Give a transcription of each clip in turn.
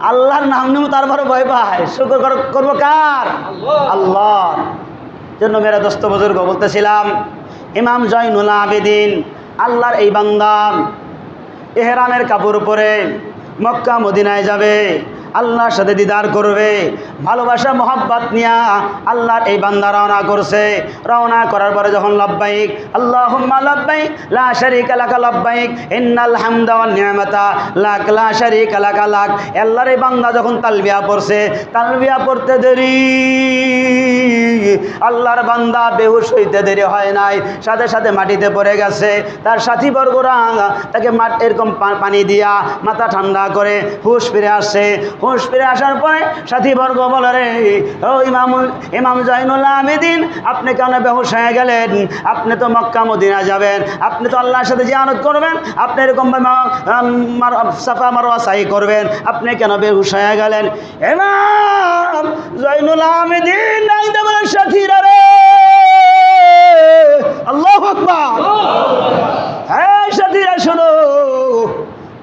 আল্লাহর নাম নেব তারপরে ভয় পায়। শুকর করব কার? আল্লাহ জন্য মেরা দোস্ত বুজুর্গ, বলতেছিলাম, ইমাম জয়নুল আবেদিন, আল্লাহর এই বান্দাম এহরামের কাপড় পরে মক্কা, মদিনায় যাবে। আল্লাহর সাথে দিদার করবে। ভালোবাসা, মোহাব্বত নিয়া আল্লাহর এই বান্দা রওনা করছে। রওনা করার পরে যখন লব্বাইক আল্লাহ লব্বাইক, লা শারিক লাকা লব্বাইক, ইন্নাল হামদা ওয়ান নিয়ামাতা, লাক, লা শারিক লাকা লাক। আল্লাহর এই বান্দা যখন তালবিয়া পড়ছে, তালবিয়া পড়তে দেরি। আল্লাহর বান্দা বেহুশ হইতে দেরি হয় নাই। সাথে সাথে মাটিতে পড়ে গেছে। তার সাথী বর্গরা তাকে মাট এরকম পানি দিয়া মাথা ঠান্ডা করে হুশ ফিরে আসছে। হুশ ফিরে আসার পরে সাথী বর্গ বলে রে ও ইমামুল ইমাম জাইনুল্লাহ আমেদিন আপনি কেন বেহুশ হয়ে গেলেন? আপনি তো মক্কা মদিনা যাবেন। আপনি তো আল্লাহর সাথে জিয়ারত করবেন। আপনি এরকম সাফা মারোয়া সাই করবেন। আপনি কেন বেহুশ হয়ে গেলেন? ইমাম জৈনুল আমেদিন সাথীরা রে আল্লাহ হ্যাঁ সাথীরা শোনো।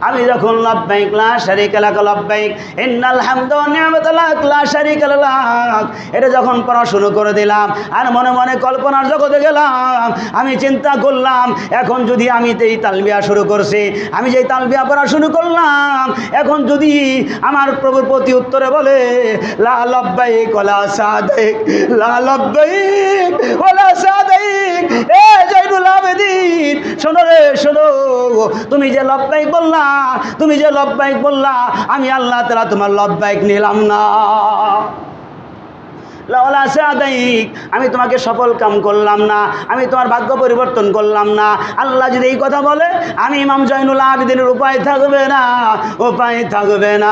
আমি যখন লব্বাইক লা শারিকা লাক লব্বাইক ইন্নাল হামদা ওয়া নি'মাতা লাক লা শারিকা লাক এটা যখন পড়া শুরু করে দিলাম, আর মনে মনে কল্পনার জগতে গেলাম, আমি চিন্তা করলাম, এখন যদি আমি এই তালবিয়া শুরু করছি, আমি যেই তালবিয়া পড়া শুরু করলাম, এখন যদি আমার প্রভুর প্রতি উত্তরে বলে, লা লব্বাইক ওয়া সাদাইক লা লব্বাইক সাদাইক এ আবেদিন শোনো রে, শোনো। তুমি যে লব্বাইক বললা, তুমি যে লব্বাইক বললা, আমি আল্লাহ তালা তোমার লব্বাইক নিলাম না। লাওলা সাদাইক আমি তোমাকে সফল কাম করলাম না, আমি তোমার ভাগ্য পরিবর্তন করলাম না। আল্লাহ যদি এই কথা বলে, আমি ইমাম জয়নুল আবেদিনের উপায় থাকবে না উপায় থাকবে না।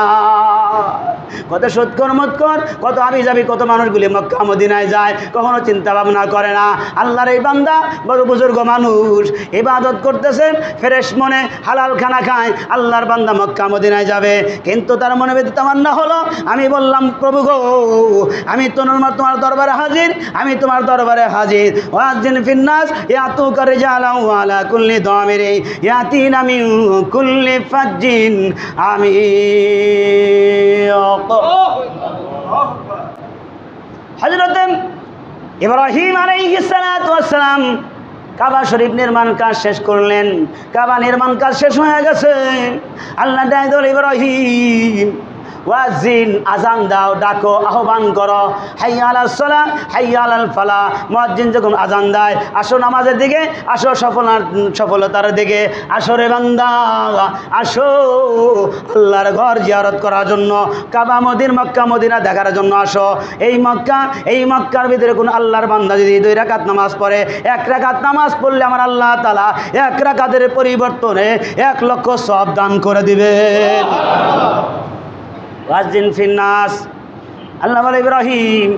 কত সৎকর মৎকর, কত আমি যাবি কত মানুষগুলি মক্কা মদিনায় যায়, কখনো চিন্তা ভাবনা করে না। আল্লাহর এই বান্দা বড় বুজুর্গ মানুষ, ইবাদত করতেছেন ফ্রেশ মনে হালাল খানা খায়, আল্লাহর বান্দা মক্কা মদিনায় যাবে। কিন্তু তার মনে বেদি তামান্না হলো, আমি বললাম, প্রভু গো, আমি তো তোমার তোমার দরবারে হাজির, আমি তোমার দরবারে হাজির। ওয়াজিন ফিন্নাস ইয়াতু করে জালাউ আলা কুল্লি দামিরি, ইয়াতিন আমি কুল্লি ফাজ্জিন আমি হজরত ইব্রাহিম আলাইহিসসালাম কাবা শরীফ নির্মাণ কাজ শেষ করলেন। কাবা নির্মাণ কাজ শেষ হয়ে গেছে। আল্লাহ ইব্রাহিম ওয়াজিন আজান দাও, ডাকো, আহ্বান করো। হাইয়াল সলা হাইয়াল ফালা মুয়াজ্জিন যখন আজান দেয়, আসো নামাজের দিকে, আসো সফলার সফলতার দিকে। আসো রে বান্দা, আসো আল্লাহর ঘর জিয়ারত করার জন্য। কাবা মদির মক্কা, মদিনা দেখার জন্য আসো। এই মক্কা, এই মক্কার ভিতরে কোন আল্লাহর বান্দা যদি দুই রাকাত নামাজ পড়ে, এক রাকাত নামাজ পড়লে আমার আল্লাহ তালা এক রাকাতের পরিবর্তনে এক লক্ষ সব দান করে দিবে ওয়াজিন ফিন্নাস। আল্লাহ ইব্রাহিম,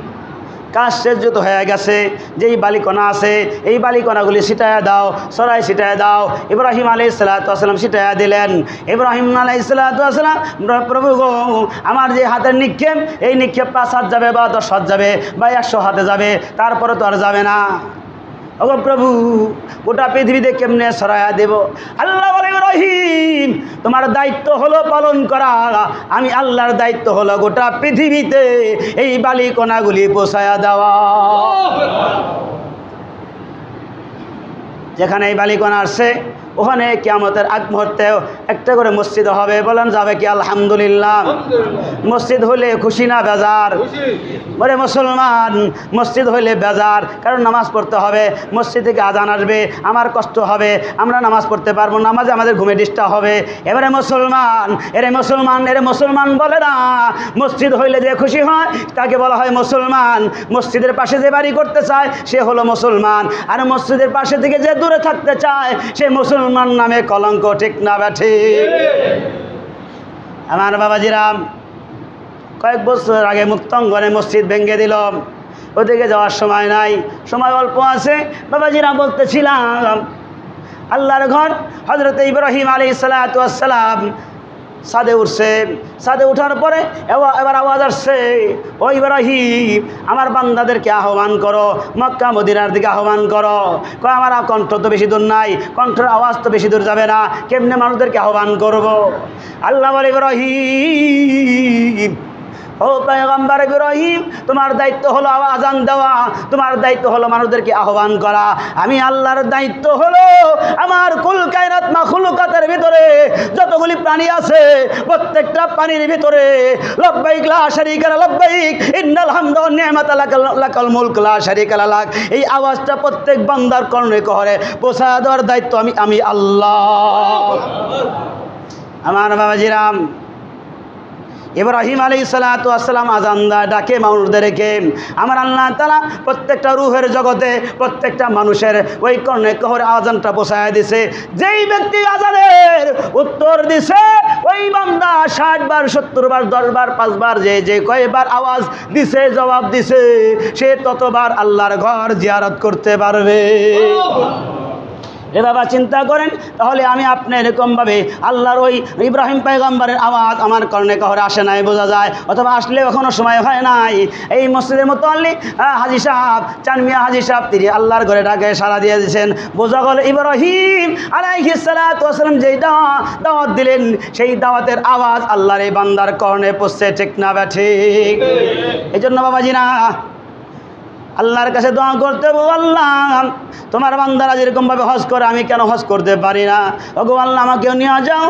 কাজ শেষ যত হয়ে গেছে। যেই বালিকণা আছে, এই বালিকণাগুলি ছিটায়া দাও, সরাই ছিটায়া দাও। ইব্রাহিম আলাই সালাতাম ছিটায়া দিলেন। ইব্রাহিম আলাই সালাতাম প্রভু গো, আমার যে হাতের নিক্ষেপ, এই নিক্ষেপ পাঁচ হাত যাবে বা দশ হাত যাবে বা একশো হাতে যাবে, তারপরে তো আর যাবে না। ওগো প্রভু, গোটা পৃথিবীতে কেমনে সরায়া দেব? আল্লাহ রহিম তোমার দায়িত্ব হলো পালন করা। আমি আল্লাহর দায়িত্ব হলো গোটা পৃথিবীতে এই বালিকণাগুলি পোষায়া দেওয়া। যেখানে এই বালিকণা আসছে ওখানে কিয়ামতের আগ মুহূর্তে একটা করে মসজিদ হবে। বলেন, যাবে কি? আলহামদুলিল্লাহ। মসজিদ হলে খুশি না বেজার? বলে মুসলমান, মসজিদ হইলে বেজার। কারণ নামাজ পড়তে হবে, মসজিদ থেকে আজান আসবে, আমার কষ্ট হবে, আমরা নামাজ পড়তে পারব নামাজে আমাদের ঘুমে ডিস্টার্ব হবে। এবারে মুসলমান, এরে মুসলমান এরে মুসলমান বলে না, মসজিদ হইলে যে খুশি হয়, তাকে বলা হয় মুসলমান। মসজিদের পাশে যে বাড়ি করতে চায়, সে হলো মুসলমান। আর মসজিদের পাশে থেকে যে দূরে থাকতে চায়, সে মুসলমান নামে কলঙ্ক ঠিক না ব্যাঠি আমার বাবাজিরাম, কয়েক বছর আগে মুক্তঙ্গনে মসজিদ ভেঙে দিল ওদিকে যাওয়ার সময় নাই, সময় অল্প আছে, বাবাজিরাম বলতেছিলাম, আল্লাহর ঘর হজরত ইব্রাহিম আলী সালাতাম সাদে উঠছে। সাদে উঠার পরে এবার আওয়াজ আসছে, ও ইব্রাহিম, আমার বান্দাদেরকে আহ্বান করো, মক্কা, মদিনার দিকে আহ্বান করো। আমার কণ্ঠ তো বেশি দূর নাই, কণ্ঠের আওয়াজ তো বেশি দূর যাবে না, কেমনে মানুষদেরকে আহ্বান করব? আল্লাহ ইব্রাহিম ও পেগম্বর ইব্রাহিম, তোমার দায়িত্ব হলো আজান দেওয়া, তোমার দায়িত্ব হলো মানুষদেরকে আহ্বান করা। আমি আল্লাহর দায়িত্ব হলো আমার কুল কায়নাত মাখলুকাতের ভিতরে যতগুলি প্রাণী আছে, প্রত্যেকটা প্রাণীর ভিতরে, লব্বাইক লা শারিকা লব্বাইক, ইন্নাল হামদা ওয়ান নি'মাতা লাকাল মুলক লা লাক। এই আওয়াজটা প্রত্যেক বান্দার কর্ণে কহরে। পৌঁছা দেওয়ার দায়িত্ব আমি আমি আল্লাহ। আমার বাবাজিরাম ইব্রাহিম আলী সালাত আসসালাম আজান্দা ডাকে মানুষদেরকে। আমার আল্লাহ তালা প্রত্যেকটা রুহের জগতে প্রত্যেকটা মানুষের ওই কর্ণে কহরে আজানটা বসায় দিছে। যেই ব্যক্তি আজানের উত্তর দিছে, ওই বান্দা ষাট বার, সত্তর বার, দশ বার পাঁচবার যে যে কয়বার আওয়াজ দিছে, জবাব দিছে, সে ততবার আল্লাহর ঘর জিয়ারত করতে পারবে। এ বাবা চিন্তা করেন তাহলে আমি আপনি এরকমভাবে আল্লাহর ওই ইব্রাহিম পায়গম্বরের আওয়াজ আমার কর্ণে কহরে আসে নাই বোঝা যায়। অথবা আসলে এখনও সময় হয় নাই। এই মসজিদের মতো আল্লি হাজি সাহেব চানমিয়া হাজি সাহেব তিনি আল্লাহর ঘরে ডাকে সারা দিয়ে দিয়েছেন। বোঝা গেল ইব্রাহিম আলাইহিসালাম যেই দাওয়া দাওয়াত দিলেন সেই দাওয়াতের আওয়াজ আল্লাহর এই বান্দার কর্ণে পড়ছে ঠিক না বা ঠিক? এই জন্য বাবাজি না আল্লাহর কাছে দোয়া করতে আল্লাহ, তোমার বান্দারা যেরকমভাবে হজ করে, আমি কেন হজ করতে পারি না? ওগো আমাকেও নিয়ে যাও।